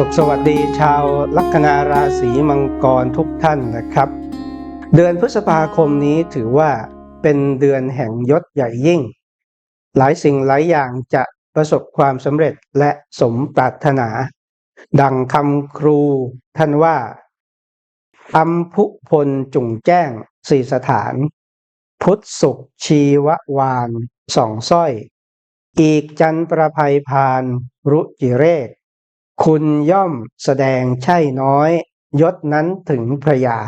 สุขสวัสดีชาวลัคนาราศีมังกรทุกท่านนะครับ เดือนพฤษภาคมนี้ถือว่าเป็นเดือนแห่งยศใหญ่ยิ่ง หลายสิ่งหลายอย่างจะประสบความสำเร็จและสมปรารถนา ดังคำครูท่านว่าอัมพุพลจุงแจ้งสี่สถาน พุทธสุขชีววานสองสร้อย อีกจันประภัยพาน รุจิเรศ คุณย่อมแสดงใช่น้อย ยศนั้นถึงพระยา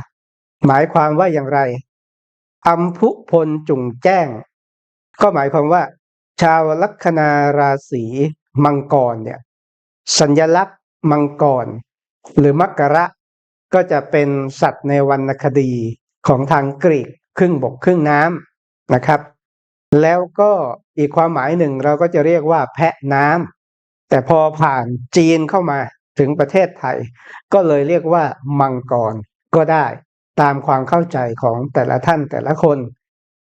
หมายความว่าอย่างไรอัมพุพลจุงแจ้ง ก็หมายความว่า ชาวลัคนาราศีมังกรเนี่ยสัญลักษณ์มังกร หรือมักกระ ก็จะเป็นสัตว์ในวรรณคดีของทางกรีกครึ่งบกครึ่งน้ำนะครับ แล้วก็อีกความหมายหนึ่งเราก็จะเรียกว่าแพะน้ำ แต่พอผ่านจีนเข้ามาถึงประเทศไทย ก็เลยเรียกว่ามังกรก็ได้ตามความเข้าใจของแต่ละท่านแต่ละคน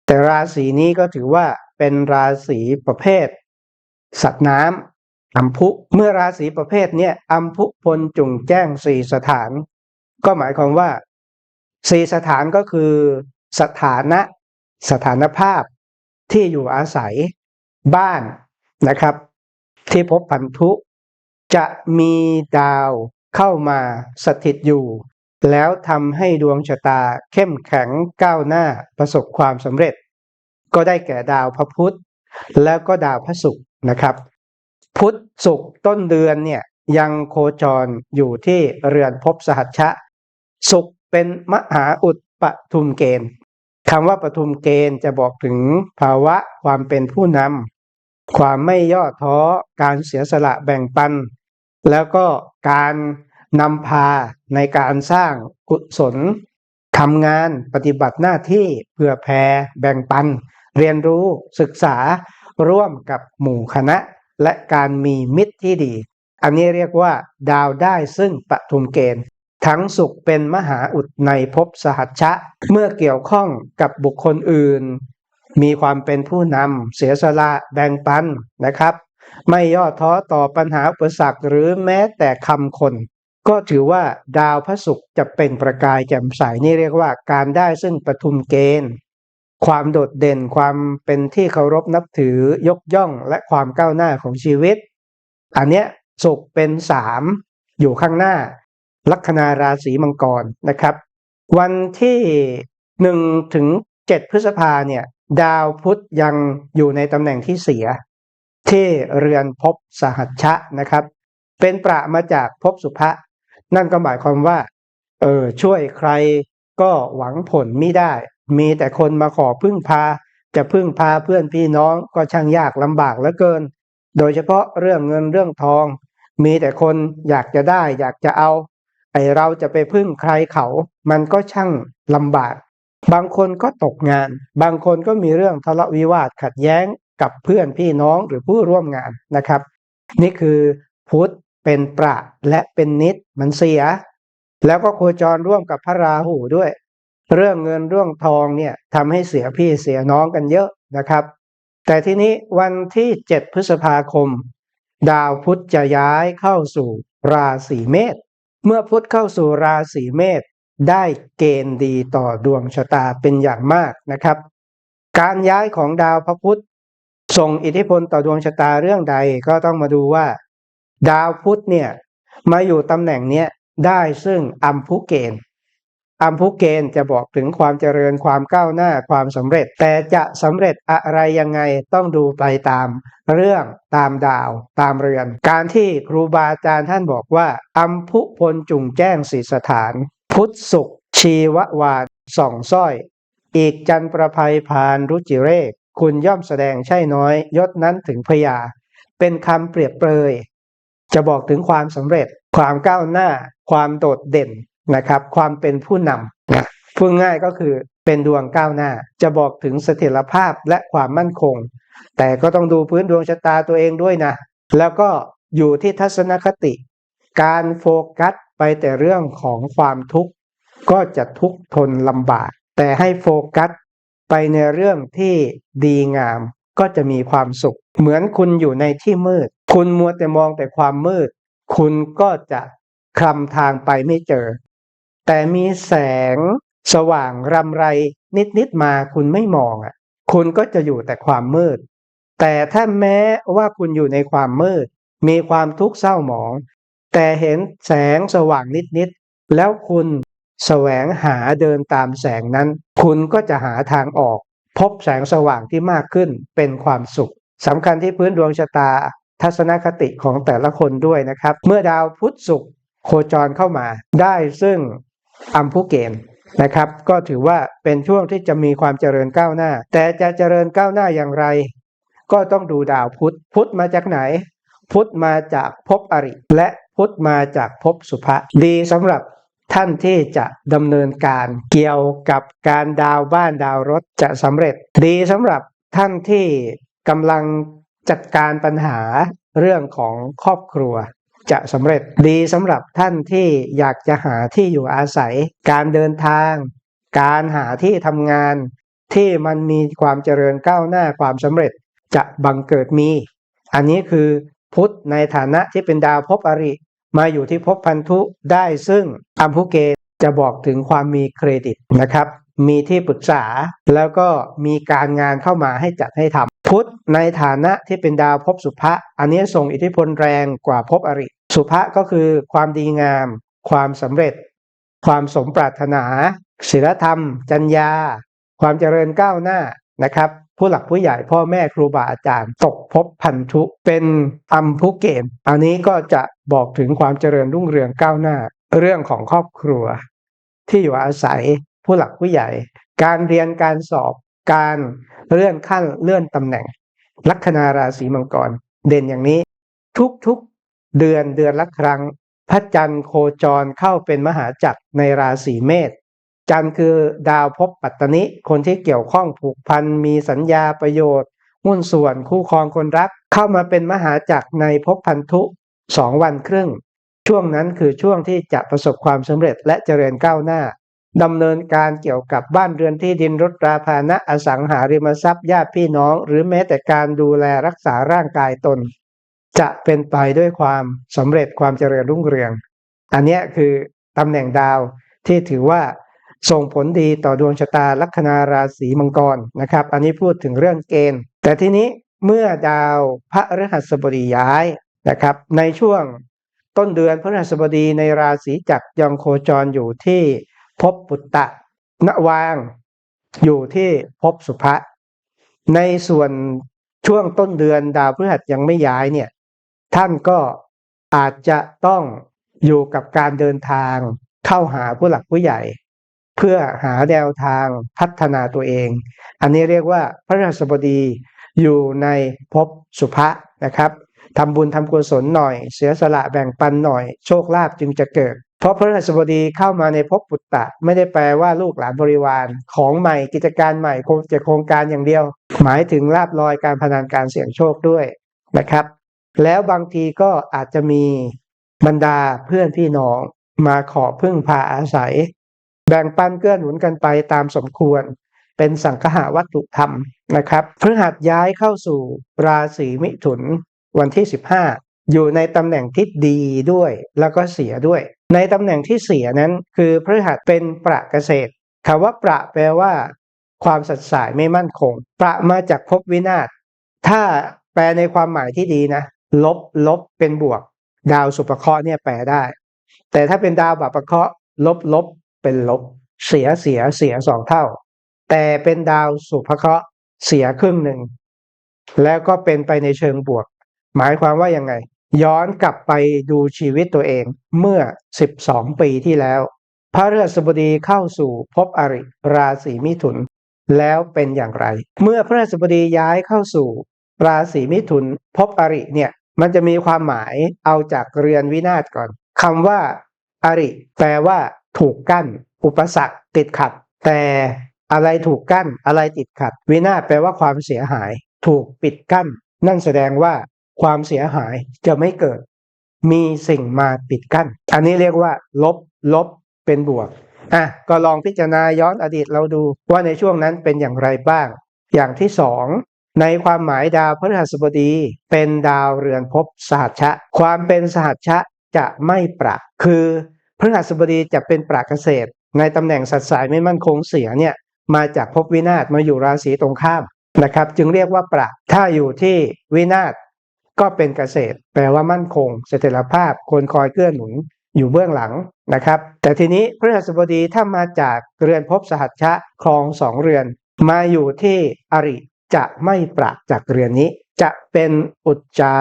แต่ราศีนี้ก็ถือว่าเป็นราศีประเภท สัตว์น้ำอัมพุเมื่อราศีประเภทเนี้ยอัมพุพลจุงแจ้งสี่สถาน ก็หมายความว่าสี่สถานก็คือสถานะ สถานภาพที่อยู่อาศัยบ้านนะครับ ที่พบพันธุ จะมีดาวเข้ามาสถิตอยู่ แล้วทำให้ดวงชะตาเข้มแข็งก้าวหน้าประสบความสำเร็จ ก็ได้แก่ดาวพระพุธแล้วก็ดาวพระศุกร์นะครับ พุธศุกร์ต้นเดือนเนี่ยยังโคจรอยู่ที่เรือนภพสหัชชะ ศุกร์เป็นมหาอุดปทุมเกณฑ์คำว่าปทุมเกณฑ์จะบอกถึงภาวะความเป็นผู้นำ ความไม่ย่อท้อ การเสียสละแบ่งปัน แล้วก็การนำพาในการสร้างกุศลทำงานปฏิบัติหน้าที่เพื่อแผ่แบ่งปัน เรียนรู้ศึกษาร่วมกับหมู่คณะ และการมีมิตรที่ดี อันนี้เรียกว่า ดาวได้ซึ่งปทุมเกณฑ์ ทั้งสุขเป็นมหาอุดในภพสหัชชะ เมื่อเกี่ยวข้องกับบุคคลอื่น มีความเป็นผู้นำเสียสละแบ่งปันนะครับ ไม่ย่อท้อต่อปัญหาอุปสรรคหรือแม้แต่คำคน ก็ถือว่าดาวพระศุกร์จะเป็นประกายแจ่มใสนี่เรียกว่าการได้ซึ่งปทุมเกณฑ์ ความโดดเด่นความเป็นที่เคารพนับถือยกย่องและความก้าวหน้าของชีวิต อันเนี้ยศุกร์เป็นสามอยู่ข้างหน้า ลัคนาราศีมังกรนะครับ วันที่หนึ่งถึงเจ็ดพฤษภาเนี่ย ดาวพุธยังอยู่ในตำแหน่งที่เสีย ที่เรือนภพสหัชชะนะครับ เป็นประมาจากภพสุภะนั่นก็หมายความว่าเออช่วยใครก็หวังผลไม่ได้ มีแต่คนมาขอพึ่งพา จะพึ่งพาเพื่อนพี่น้องก็ช่างยากลำบากเหลือเกิน โดยเฉพาะเรื่องเงินเรื่องทอง มีแต่คนอยากจะได้อยากจะเอาไอเราจะไปพึ่งใครเขา มันก็ช่างลำบาก บางคนก็ตกงาน บางคนก็มีเรื่องทะเลาะวิวาทขัดแย้งกับเพื่อนพี่น้องหรือผู้ร่วมงานนะครับ นี่คือพุทธเป็นประและเป็นนิดมันเสีย แล้วก็โคจรร่วมกับพระราหูด้วย เรื่องเงินเรื่องทองเนี่ยทำให้เสียพี่เสียน้องกันเยอะนะครับ แต่ทีนี้วันที่ 7 พฤษภาคม ดาวพุธจะย้ายเข้าสู่ราศีเมษเมื่อพุธเข้าสู่ราศีเมษ ได้เกณฑ์ดีต่อดวงชะตาเป็นอย่างมากนะครับ การย้ายของดาวพระพุธส่งอิทธิพลต่อดวงชะตาเรื่องใดก็ต้องมาดูว่า ดาวพุธเนี่ยมาอยู่ตำแหน่งเนี้ยได้ซึ่งอัมพุเกณฑ์อัมพุเกณฑ์จะบอกถึงความเจริญความก้าวหน้าความสำเร็จ แต่จะสำเร็จอะไรยังไงต้องดูไปตามเรื่องตามดาวตามเรือน การที่ครูบาอาจารย์ท่านบอกว่าอัมพุพลจุงแจ้งสีสถาน พุทธสุข ชีววาดส่องสร้อย อีกจันประภัยพานรุจิเรศคุณย่อมแสดงใช่น้อย ยศนั้นถึงพยา เป็นคำเปรียบเปรย จะบอกถึงความสำเร็จ ความก้าวหน้า ความโดดเด่นนะครับ ความเป็นผู้นำนะพูดง่ายก็คือเป็นดวงก้าวหน้า จะบอกถึงเสถียรภาพและความมั่นคง แต่ก็ต้องดูพื้นดวงชะตาตัวเองด้วยนะ แล้วก็อยู่ที่ทัศนคติ การโฟกัส แต่เรื่องของความทุกข์ก็จะทุกข์ทนลำบาก แต่ให้โฟกัสไปในเรื่องที่ดีงามก็จะมีความสุข เหมือนคุณอยู่ในที่มืด คุณมัวแต่มองแต่ความมืด คุณก็จะคลำทางไปไม่เจอ แต่มีแสงสว่างรำไรนิดๆมาคุณไม่มองอะ คุณก็จะอยู่แต่ความมืด แต่ถ้าแม้ว่าคุณอยู่ในความมืด มีความทุกข์เศร้าหมอง แต่เห็นแสงสว่างนิดๆแล้วคุณแสวงหาเดินตามแสงนั้น คุณก็จะหาทางออก พบแสงสว่างที่มากขึ้นเป็นความสุขสำคัญที่พื้นดวงชะตา ทัศนคติของแต่ละคนด้วยนะครับ เมื่อดาวพุธศุกร์โคจรเข้ามาได้ซึ่งอัมพุเกณฑ์นะครับ ก็ถือว่าเป็นช่วงที่จะมีความเจริญก้าวหน้า แต่จะเจริญก้าวหน้าอย่างไร ก็ต้องดูดาวพุธพุธมาจากไหน พุธมาจากภพอริ และ พุทธมาจากภพสุภะดีสำหรับท่านที่จะดำเนินการเกี่ยวกับการดาวบ้านดาวรถจะสำเร็จ ดีสำหรับท่านที่กำลังจัดการปัญหาเรื่องของครอบครัว จะสำเร็จดีสำหรับท่านที่อยากจะหาที่อยู่อาศัย การเดินทาง การหาที่ทำงาน ที่มันมีความเจริญก้าวหน้าความสำเร็จจะบังเกิดมี อันนี้คือพุทธในฐานะที่เป็นดาวภพอริ มาอยู่ที่ภพพันธุได้ซึ่งอัมพุเกจะบอกถึงความมีเครดิตนะครับ มีที่ปรึกษาแล้วก็มีการงานเข้ามาให้จัดให้ทำพุธในฐานะที่เป็นดาวภพสุภะอันนี้ส่งอิทธิพลแรงกว่าภพอริ สุภะก็คือความดีงาม ความสำเร็จ ความสมปรารถนาศีลธรรม จัญญา ความเจริญก้าวหน้านะครับ ผู้หลักผู้ใหญ่พ่อแม่ครูบาอาจารย์ ตกภพพันธุเป็นอัมพุเกณฑ์อันนี้ก็จะบอกถึงความเจริญรุ่งเรืองก้าวหน้า เรื่องของครอบครัว ที่อยู่อาศัยผู้หลักผู้ใหญ่ การเรียนการสอบ การเลื่อนขั้นเลื่อนตำแหน่ง ลัคนาราศีมังกร เด่นอย่างนี้ ทุกๆเดือนเดือนละครั้ง พระจันทร์โคจรเข้าเป็นมหาจักรในราศีเมษ จันทร์คือดาวภพปัตตนิ คนที่เกี่ยวข้องผูกพันมีสัญญาประโยชน์หุ้นส่วนคู่ครองคนรัก เข้ามาเป็นมหาจักรในภพพันธุสองวันครึ่ง ช่วงนั้นคือช่วงที่จะประสบความสำเร็จและเจริญก้าวหน้าดำเนินการเกี่ยวกับบ้านเรือนที่ดินรถราพานะอสังหาริมทรัพย์ญาติพี่น้อง หรือแม้แต่การดูแลรักษาร่างกายตน จะเป็นไปด้วยความสำเร็จความเจริญรุ่งเรือง อันนี้คือตำแหน่งดาวที่ถือว่า ส่งผลดีต่อดวงชะตาลัคนาราศีมังกรนะครับ อันนี้พูดถึงเรื่องเกณฑ์ แต่ทีนี้เมื่อดาวพระฤหัสบดีย้ายนะครับ ในช่วงต้นเดือนพระฤหัสบดีในราศีจักรยังโคจรอยู่ที่ภพปุตตะนวาง อยู่ที่ภพสุภะในส่วนช่วงต้นเดือนดาวพฤหัสยังไม่ย้ายเนี่ย ท่านก็อาจจะต้องอยู่กับการเดินทางเข้าหาผู้หลักผู้ใหญ่ เพื่อหาแนวทางพัฒนาตัวเอง อันนี้เรียกว่าพระราชบดีอยู่ในภพสุภะนะครับทำบุญทำกุศลหน่อย เสียสละแบ่งปันหน่อย โชคลาภจึงจะเกิด เพราะพระราชบดีเข้ามาในภพปุตตะ ไม่ได้แปลว่าลูกหลานบริวาร ของใหม่กิจการใหม่คงจะโครงการอย่างเดียว หมายถึงลาบลอยการพนันการเสี่ยงโชคด้วยนะครับ แล้วบางทีก็อาจจะมีบรรดาเพื่อนพี่น้องมาขอพึ่งพาอาศัย แบ่งปันเกื้อหนุนกันไปตามสมควร เป็นสังคหาวัตถุธรรมนะครับพฤหัสย้ายเข้าสู่ราศีมิถุนวันที่ 15 อยู่ในตำแหน่งที่ดีด้วยแล้วก็เสียด้วย ในตำแหน่งที่เสียนั้น คือพฤหัสเป็นประเกษตรคำว่าประแปลว่า ความสัตย์สายไม่มั่นคง ประมาจากภพวินาศถ้าแปลในความหมายที่ดีนะ ลบลบเป็นบวก ดาวสุภเคราะห์เนี่ยแปลได้ แต่ถ้าเป็นดาวบัพเคราะห์ลบลบ เป็นลบ เสียเสียเสียสองเท่า แต่เป็นดาวสุภเคราะห์เสียครึ่งหนึ่ง แล้วก็เป็นไปในเชิงบวก หมายความว่ายังไง ย้อนกลับไปดูชีวิตตัวเองเมื่อ 12 ปีที่แล้ว พระฤหัสบดีเข้าสู่ภพอริราศีมิถุน แล้วเป็นอย่างไร เมื่อพระฤหัสบดีย้ายเข้าสู่ ราศีมิถุนภพอริเนี่ยมันจะมีความหมายเอาจากเรือนวินาศก่อนคำว่า อริ แปลว่า ถูกกั้น อุปสรรคติดขัด แต่อะไรถูกกั้นอะไรติดขัด วินาศแปลว่าความเสียหาย ถูกปิดกั้น นั่นแสดงว่าความเสียหายจะไม่เกิด มีสิ่งมาปิดกั้น อันนี้เรียกว่า ลบ ลบ เป็นบวกอะก็ลองพิจารณาย้อนอดีตเราดูว่าในช่วงนั้นเป็นอย่างไรบ้าง อย่างที่สองในความหมายดาวพฤหัสบดี เป็นดาวเรือนภพสหัชชะ ความเป็นสหัชชะจะไม่ประคือ พฤหัสบดีจะเป็นประเกษตร ในตำแหน่งสัตว์สายไม่มั่นคงเสียเนี่ยมาจากภพวินาศมาอยู่ราศีตรงข้ามนะครับ จึงเรียกว่าประถ้าอยู่ที่วินาศก็เป็นเกษตร แปลว่ามั่นคง เสถียรภาพคนคอยเกื้อหนุนอยู่เบื้องหลังนะครับ แต่ทีนี้พฤหัสบดีถ้ามาจากเรือนภพสหัชชะครองสองเรือน มาอยู่ที่อริจะไม่ประจากเรือนนี้ จะเป็นอุจจา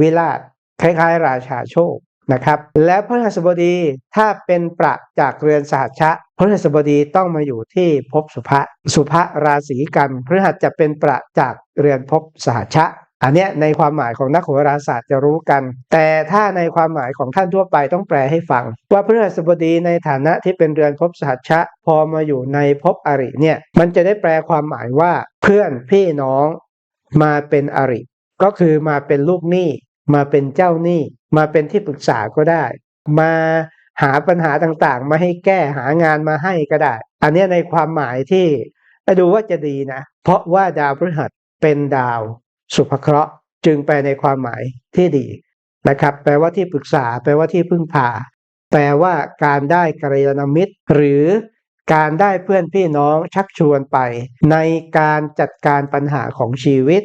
วิราชคล้ายๆ ราชาโชค นะครับและพฤหัสบดีถ้าเป็นประจากเรือนสหัชชะพฤหัสบดีต้องมาอยู่ที่ภพสุภะสุภะราศีกันพฤหัสจะเป็นประจากเรือนภพสหัชชะอันเนี้ยในความหมายของนักโหราศาสตร์จะรู้กัน แต่ถ้าในความหมายของท่านทั่วไปต้องแปลให้ฟัง ว่าพฤหัสบดีในฐานะที่เป็นเรือนภพสหัชชะ พอมาอยู่ในภพอริเนี่ย มันจะได้แปลความหมายว่าเพื่อนพี่น้องมาเป็นอริ ก็คือมาเป็นลูกหนี้ มาเป็นเจ้าหนี้ มาเป็นที่ปรึกษาก็ได้ มาหาปัญหาต่างๆ มาให้แก้หางานมาให้ก็ได้ อันนี้ในความหมายที่ดูว่าจะดีนะ เพราะว่าดาวพฤหัสเป็นดาวสุภเคราะห์จึงแปลในความหมายที่ดีนะครับ แปลว่าที่ปรึกษา แปลว่าที่พึ่งพา แปลว่าการได้กัลยาณมิตร หรือการได้เพื่อนพี่น้องชักชวนไป ในการจัดการปัญหาของชีวิต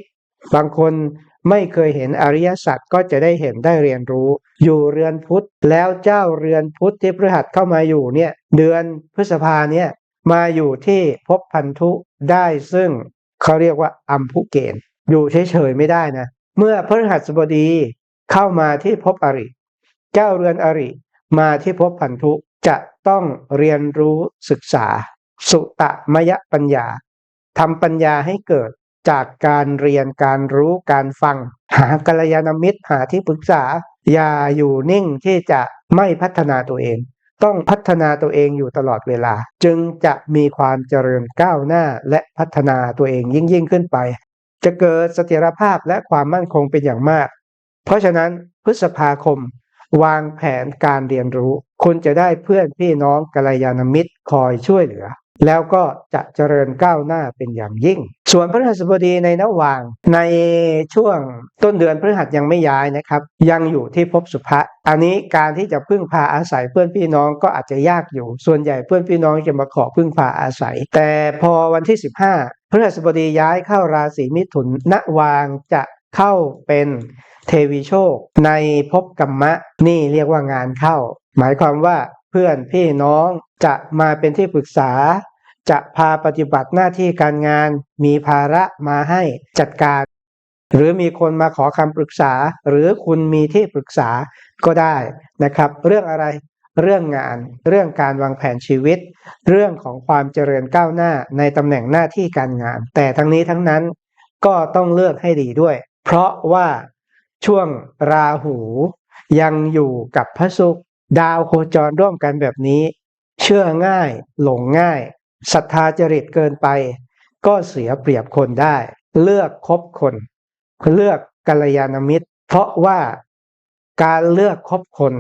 บางคน ไม่เคยเห็นอริยสัจก็จะได้เห็นได้เรียนรู้ อยู่เรือนพุธแล้วเจ้าเรือนพุธที่พฤหัสเข้ามาอยู่เนี่ยเดือนพฤษภาเนี่ยมาอยู่ที่ภพพันธุได้ซึ่งเขาเรียกว่าอัมพุเกณฑ์อยู่เฉยๆไม่ได้นะ เมื่อพฤหัสบดีเข้ามาที่ภพอริ เจ้าเรือนอริ มาที่ภพพันธุจะต้องเรียนรู้ศึกษา สุตมยปัญญาทำปัญญาให้เกิด จากการเรียนการรู้การฟัง หากัลยาณมิตรหาที่ปรึกษา อย่าอยู่นิ่งที่จะไม่พัฒนาตัวเอง ต้องพัฒนาตัวเองอยู่ตลอดเวลา จึงจะมีความเจริญก้าวหน้าและพัฒนาตัวเองยิ่งยิ่งขึ้นไป จะเกิดเสถียรภาพและความมั่นคงเป็นอย่างมาก เพราะฉะนั้นพฤษภาคม วางแผนการเรียนรู้ คุณจะได้เพื่อนพี่น้องกัลยาณมิตรคอยช่วยเหลือ แล้วก็จะเจริญก้าวหน้าเป็นอย่างยิ่ง ส่วนพฤหัสบดีในระหว่างในช่วงต้นเดือนพฤหัสยังไม่ย้ายนะครับ ยังอยู่ที่ภพสุภะอันนี้การที่จะพึ่งพาอาศัยเพื่อนพี่น้องก็อาจจะยากอยู่ ส่วนใหญ่เพื่อนพี่น้องจะมาขอพึ่งพาอาศัย แต่พอวันที่ 15พฤหัสบดีย้ายเข้าราศีมิถุนณวางจะเข้าเป็นเทวีโชค ในภพกรรมะนี่เรียกว่างานเข้า หมายความว่าเพื่อนพี่น้อง จะมาเป็นที่ปรึกษา จะพาปฏิบัติหน้าที่การงาน มีภาระมาให้จัดการ หรือมีคนมาขอคำปรึกษา หรือคุณมีที่ปรึกษาก็ได้นะครับ เรื่องอะไรเรื่องงาน เรื่องการวางแผนชีวิต เรื่องของความเจริญก้าวหน้าในตำแหน่งหน้าที่การงาน แต่ทั้งนี้ทั้งนั้นก็ต้องเลือกให้ดีด้วย เพราะว่าช่วงราหูยังอยู่กับพระศุกร์ดาวโคจรร่วมกันแบบนี้ เชื่อง่าย หลงง่ายศรัทธาจริตเกินไป ก็เสียเปรียบคนได้ เลือกคบคน เลือกกัลยาณมิตร เพราะว่าการเลือกคบคน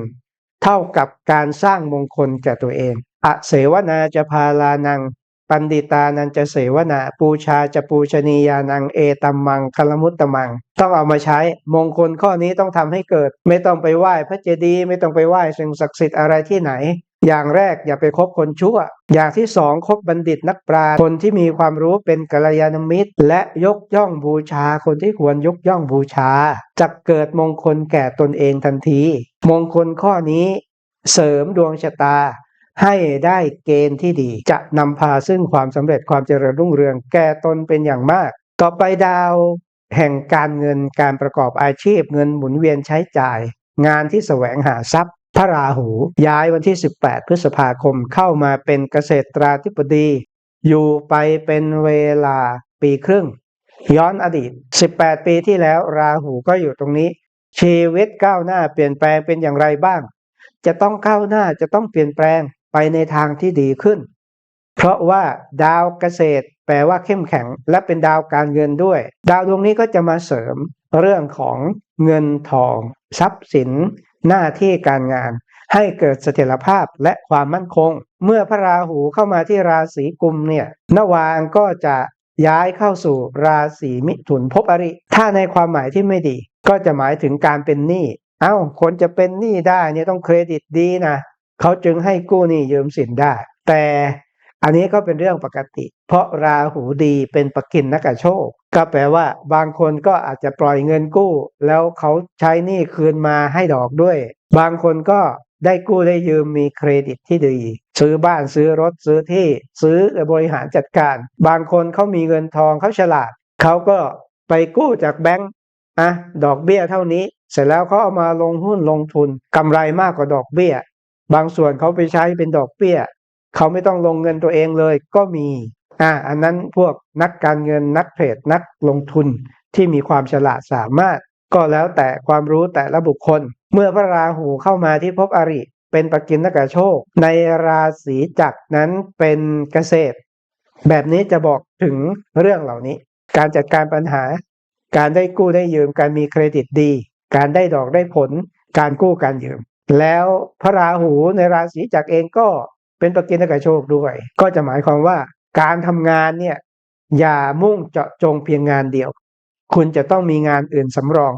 เท่ากับการสร้างมงคลแก่ตัวเองอเสวนาจะพาลานัง ปันดิตานันจะเสวนาปูชาจะปูชนียานังเอตัมมังคลมุตตมัง ต้องเอามาใช้มงคลข้อนี้ต้องทำให้เกิด ไม่ต้องไปไหว้พระเจดีย์ไม่ต้องไปไหว้สิ่งศักดิ์สิทธิ์อะไรที่ไหน อย่างแรกอย่าไปคบคนชั่ว อย่างที่สองคบบัณฑิตนักปราชญ์คนที่มีความรู้เป็นกัลยาณมิตร และยกย่องบูชาคนที่ควรยกย่องบูชาจะเกิดมงคลแก่ตนเองทันที มงคลข้อนี้ เสริมดวงชะตา ให้ได้เกณฑ์ที่ดี จะนำพาซึ่งความสำเร็จความเจริญรุ่งเรืองแก่ตนเป็นอย่างมาก ต่อไปดาวแห่งการเงินการประกอบอาชีพเงินหมุนเวียนใช้จ่าย งานที่แสวงหาทรัพย์ พระราหูย้ายวันที่ 18 พฤษภาคมเข้ามาเป็นเกษตราธิบดี อยู่ไปเป็นเวลาปีครึ่ง ย้อนอดีต 18 ปีที่แล้วราหูก็อยู่ตรงนี้ ชีวิตก้าวหน้าเปลี่ยนแปลงเป็นอย่างไรบ้าง จะต้องก้าวหน้าจะต้องเปลี่ยนแปลงไปในทางที่ดีขึ้น เพราะว่าดาวเกษตร แปลว่าเข้มแข็ง และเป็นดาวการเงินด้วย ดาวดวงนี้ก็จะมาเสริมเรื่องของเงินทอง ทรัพย์สิน หน้าที่การงาน ให้เกิดเสถียรภาพและความมั่นคง เมื่อพระราหูเข้ามาที่ราศีกุมเนี่ยนวางก็จะย้ายเข้าสู่ราศีมิถุนภพอริ ถ้าในความหมายที่ไม่ดี ก็จะหมายถึงการเป็นหนี้เอ้าคนจะเป็นหนี้ได้เนี่ยต้องเครดิตดีนะเขาจึงให้กู้หนี้ยืมสินได้ แต่อันนี้ก็เป็นเรื่องปกติ เพราะราหูดีเป็นปกินนักโชค ก็แปลว่าบางคนก็อาจจะปล่อยเงินกู้ แล้วเขาใช้หนี้คืนมาให้ดอกด้วย บางคนก็ได้กู้ได้ยืมมีเครดิตที่ดี ซื้อบ้านซื้อรถซื้อที่ซื้อบริหารจัดการ บางคนเขามีเงินทองเขาฉลาด เขาก็ไปกู้จากแบงก์อะดอกเบี้ยเท่านี้ เสร็จแล้วเขาเอามาลงหุ้นลงทุนกำไรมากกว่าดอกเบี้ย บางส่วนเขาไปใช้เป็นดอกเบี้ยเขาไม่ต้องลงเงินตัวเองเลยก็มี อ่าอันนั้นพวกนักการเงินนักเทรดนักลงทุนที่มีความฉลาดสามารถ ก็แล้วแต่ความรู้แต่ละบุคคล เมื่อพระราหูเข้ามาที่ภพอริ เป็นปกินนกโชค ในราศีจักรนั้นเป็นเกษตร แบบนี้จะบอกถึงเรื่องเหล่านี้ การจัดการปัญหา การได้กู้ได้ยืมการมีเครดิตดี การได้ดอกได้ผล การกู้การยืม แล้วพระราหูในราศีจักรเองก็เป็นปกินกโชคด้วย ก็จะหมายความว่า การทำงานเนี่ยอย่ามุ่งเจาะจงเพียงงานเดียว คุณจะต้องมีงานอื่นสำรอง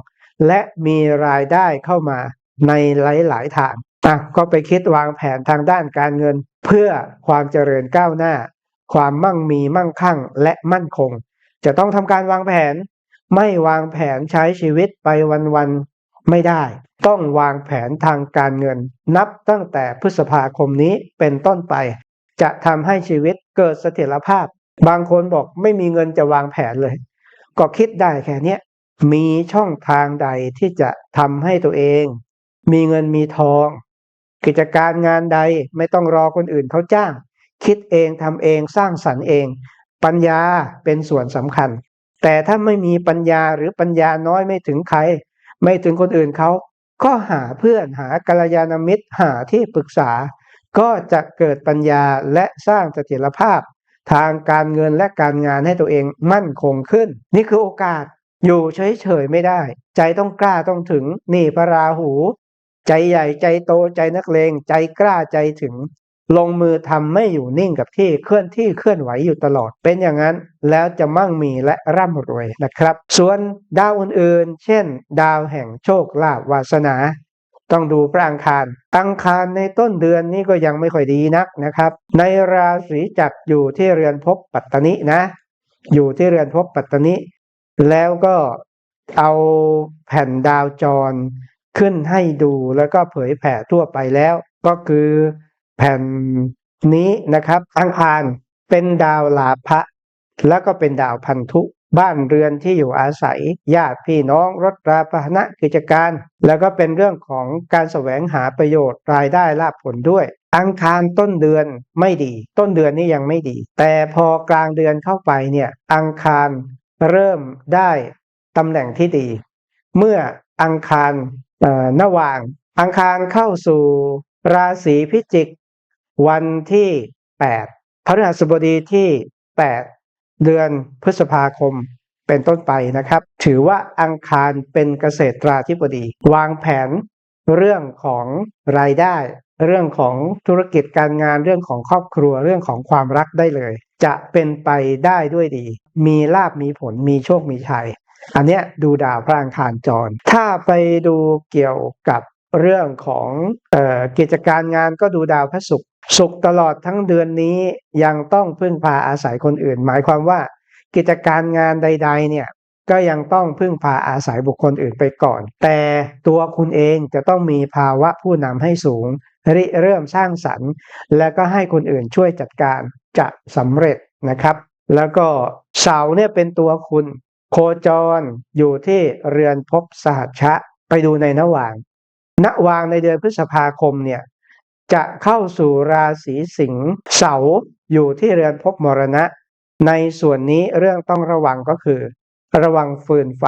และมีรายได้เข้ามาในหลาย ๆ ทางอะก็ไปคิดวางแผนทางด้านการเงิน เพื่อความเจริญก้าวหน้า ความมั่งมีมั่งคั่งและมั่นคง จะต้องทำการวางแผน ไม่วางแผนใช้ชีวิตไปวัน ๆ ไม่ได้ ต้องวางแผนทางการเงิน นับตั้งแต่พฤษภาคมนี้เป็นต้นไป จะทำให้ชีวิตเกิดเสถียรภาพ บางคนบอกไม่มีเงินจะวางแผนเลย ก็คิดได้แค่นี้มีช่องทางใดที่จะทำให้ตัวเอง มีเงินมีทอง กิจการงานใดไม่ต้องรอคนอื่นเขาจ้าง คิดเองทำเองสร้างสรรค์เอง ปัญญาเป็นส่วนสำคัญ แต่ถ้าไม่มีปัญญาหรือปัญญาน้อยไม่ถึงใคร ไม่ถึงคนอื่นเขาก็หาเพื่อนหากัลยาณมิตรหาที่ปรึกษา ก็จะเกิดปัญญาและสร้างเสถียรภาพ ทางการเงินและการงานให้ตัวเองมั่นคงขึ้น นี่คือโอกาสอยู่เฉยๆไม่ได้ ใจต้องกล้าต้องถึงนี่พระราหู ใจใหญ่ใจโตใจนักเลงใจกล้าใจถึง ลงมือทำไม่อยู่นิ่งกับที่เคลื่อนที่เคลื่อนไหวอยู่ตลอด เป็นอย่างนั้นแล้วจะมั่งมีและร่ำรวยนะครับ ส่วนดาวอื่นๆ เช่น ดาวแห่งโชคลาภวาสนา ต้องดูพระอังคาร อังคารในต้นเดือนนี้ก็ยังไม่ค่อยดีนักนะครับ ในราศีจักรอยู่ที่เรือนภพปัตตนินะ อยู่ที่เรือนภพปัตตนิ แล้วก็เอาแผ่นดาวจรขึ้นให้ดูแล้วก็เผยแผ่ทั่วไปแล้ว ก็คือแผ่นนี้นะครับ อังคารเป็นดาวลาภะแล้วก็เป็นดาวพันธุ บ้านเรือนที่อยู่อาศัย ญาติพี่น้องรถราพาหนะกิจการ แล้วก็เป็นเรื่องของการแสวงหาประโยชน์รายได้ลาภผลด้วย อังคารต้นเดือนไม่ดี ต้นเดือนนี้ยังไม่ดี แต่พอกลางเดือนเข้าไปเนี่ยอังคารเริ่มได้ตำแหน่งที่ดี เมื่ออังคารเอ่อนวาง อังคารเข้าสู่ราศีพิจิก วันที่ 8พฤหัสบดีที่ 8 เดือนพฤษภาคมเป็นต้นไปนะครับ ถือว่าอังคารเป็นเกษตราธิบดี วางแผนเรื่องของรายได้ เรื่องของธุรกิจการงานเรื่องของครอบครัวเรื่องของความรักได้เลย จะเป็นไปได้ด้วยดี มีลาบมีผลมีโชคมีชัย อันเนี้ยดูดาวพระอังคารจร ถ้าไปดูเกี่ยวกับเรื่องของเออกิจการงานก็ดูดาวพระศุกร์ ศุกร์ตลอดทั้งเดือนนี้ยังต้องพึ่งพาอาศัยคนอื่น หมายความว่า กิจการงานใด ๆ เนี่ยก็ยังต้องพึ่งพาอาศัยบุคคลอื่นไปก่อน แต่ตัวคุณเองจะต้องมีภาวะผู้นำให้สูง ริเริ่มสร้างสรรค์ แล้วก็ให้คนอื่นช่วยจัดการจะสำเร็จนะครับ แล้วก็เสาเนี่ยเป็นตัวคุณ โคจรอยู่ที่เรือนภพสหัชชะ ไปดูในนวางนวางในเดือนพฤษภาคมเนี่ย จะเข้าสู่ราศีสิงห์เสาอยู่ที่เรือนภพมรณะ ในส่วนนี้เรื่องต้องระวังก็คือ ระวังฟืนไฟ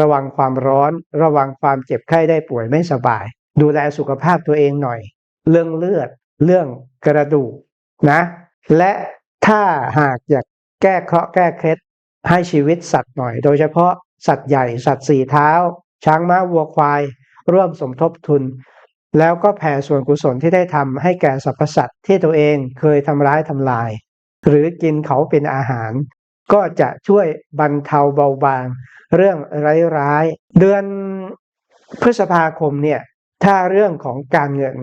ระวังความร้อน ระวังความเจ็บไข้ได้ป่วยไม่สบาย ดูแลสุขภาพตัวเองหน่อย เรื่องเลือด เรื่องกระดูกนะ และถ้าหากอยากแก้เคราะห์แก้เคล็ดให้ชีวิตสัตว์หน่อย โดยเฉพาะสัตว์ใหญ่สัตว์สี่เท้า ช้างม้าวัวควาย ร่วมสมทบทุน แล้วก็แผ่ส่วนกุศลที่ได้ทำให้แก่สรรพสัตว์ที่ตัวเองเคยทำร้ายทำลาย หรือกินเขาเป็นอาหาร ก็จะช่วยบรรเทาเบาบาง เรื่องร้ายๆเดือนพฤษภาคมเนี่ยถ้าเรื่องของการเงิน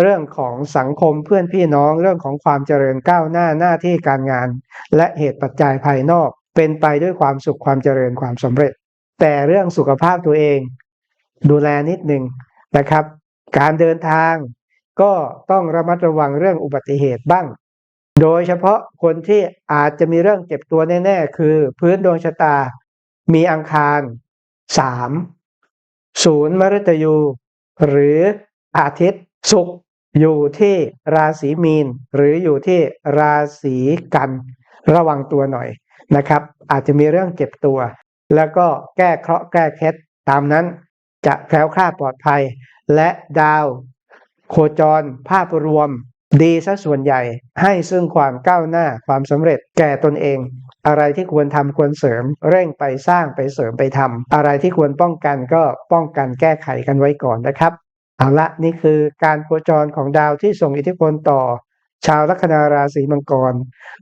เรื่องของสังคมเพื่อนพี่น้องเรื่องของความเจริญก้าวหน้าหน้าที่การงาน และเหตุปัจจัยภายนอก เป็นไปด้วยความสุขความเจริญความสำเร็จ แต่เรื่องสุขภาพตัวเอง ดูแลนิดหนึ่งนะครับ การเดินทางก็ต้องระมัดระวังเรื่องอุบัติเหตุบ้าง โดยเฉพาะคนที่อาจจะมีเรื่องเจ็บตัวแน่ๆ คือพื้นดวงชะตา มีอังคารสามศูนย์มฤตยู หรืออาทิตย์ศุกร์อยู่ที่ราศีมีน หรืออยู่ที่ราศีกัน ระวังตัวหน่อยนะครับ อาจจะมีเรื่องเจ็บตัว แล้วก็แก้เคราะห์แก้เคล็ดตามนั้นจะแคล้วคลาดปลอดภัยและดาว โคจร ภาพรวม ดีซะส่วนใหญ่ ให้ซึ่งความก้าวหน้าความสำเร็จแก่ตนเอง อะไรที่ควรทำควรเสริม เร่งไปสร้างไปเสริมไปทำอะไรที่ควรป้องกันก็ป้องกันแก้ไขกันไว้ก่อนนะครับเอาละนี่คือการโคจรของดาวที่ส่งอิทธิพลต่อ ชาวลัคนาราศีมังกร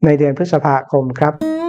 ในเดือนพฤษภาคมครับ